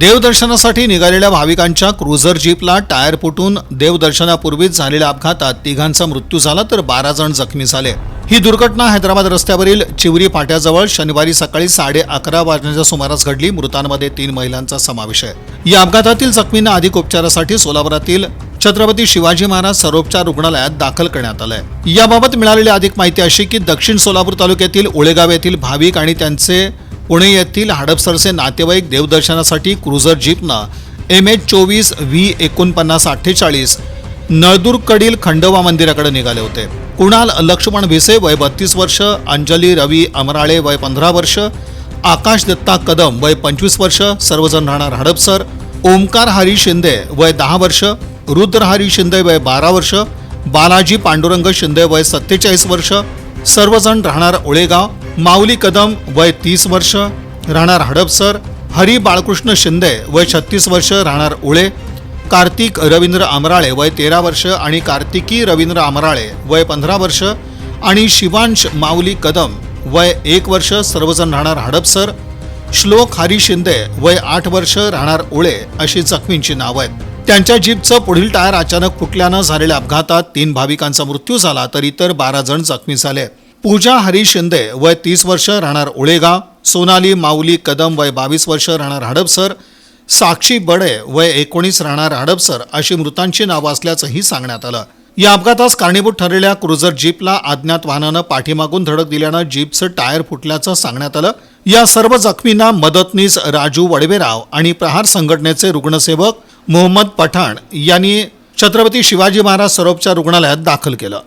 देवदर्शनासाठी निघालेल्या भाविकांच्या cruiser Jelepla tyre फुटून देवदर्शनापूर्वीच झालेल्या अपघातात तिघांचा मृत्यू झाला तर बारा जण जखमी झाले. ही दुर्घटना हैदराबाद रस्त्यावरील चिवरी फाट्याजवळ शनिवारी सकाळी साडे अकरा वाजण्याच्या सुमारास घडली. मृतांमध्ये तीन महिलांचा समावेश आहे. या अपघातातील जखमींना अधिक उपचारासाठी सोलापुरातील छत्रपती शिवाजी महाराज सरोपचार रुग्णालयात दाखल करण्यात आलंय. याबाबत मिळालेली अधिक माहिती अशी की दक्षिण सोलापूर तालुक्यातील उळेगाव येथील भाविक आणि त्यांचे पुणे येथील हडपसरचे नातेवाईक देवदर्शनासाठी क्रुझर जीपनं एम एच चोवीस व्ही एकोणपन्नास अठ्ठेचाळीस नळदुर्गकडील खंडोबा मंदिराकडे निघाले होते. कुणाल लक्ष्मण भिसे वय बत्तीस वर्ष अंजली रवी अमराळे वय पंधरा वर्ष आकाश दत्ता कदम वय पंचवीस वर्ष सर्वजण राहणार हडपसर ओमकार हरी शिंदे वय दहा वर्ष रुद्र हरी शिंदे वय बारा वर्ष बालाजी पांडुरंग शिंदे वय सत्तेचाळीस वर्ष सर्वजण राहणार ओळेगाव माऊली कदम वय तीस वर्ष राहणार हडपसर हरी बाळकृष्ण शिंदे वय छत्तीस वर्ष राहणार उळे कार्तिक रवींद्र आमराळे वय तेरा वर्ष आणि कार्तिकी रवींद्र आमराळे वय पंधरा वर्ष आणि शिवांश माऊली कदम वय एक वर्ष सर्वजण राहणार हडपसर श्लोक हरी शिंदे वय आठ वर्ष राहणार उळे अशी जखमींची नावं आहेत. त्यांच्या जीपचं पुढील टायर अचानक फुटल्यानं झालेल्या अपघातात तीन भाविकांचा मृत्यू झाला तर इतर बारा जण जखमी झाले. पूजा हरी शिंदे वय तीस वर्ष राहणार उळेगाव सोनाली माऊली कदम वय बावीस वर्ष राहणार हडपसर साक्षी बडे वय एकोणीस राहणार हडपसर अशी मृतांची नावं असल्याचंही सांगण्यात आलं. या अपघातास कारणीभूत ठरलेल्या क्रुझर जीपला अज्ञात वाहनानं पाठीमागून धडक दिल्यानं जीपचं टायर फुटल्याचं सांगण्यात आलं. या सर्व जखमींना मदतनीस राजू वडवेराव आणि प्रहार संघटनेचे रुग्णसेवक मोहम्मद पठाण यांनी छत्रपती शिवाजी महाराज सरोपच्या रुग्णालयात दाखल केलं.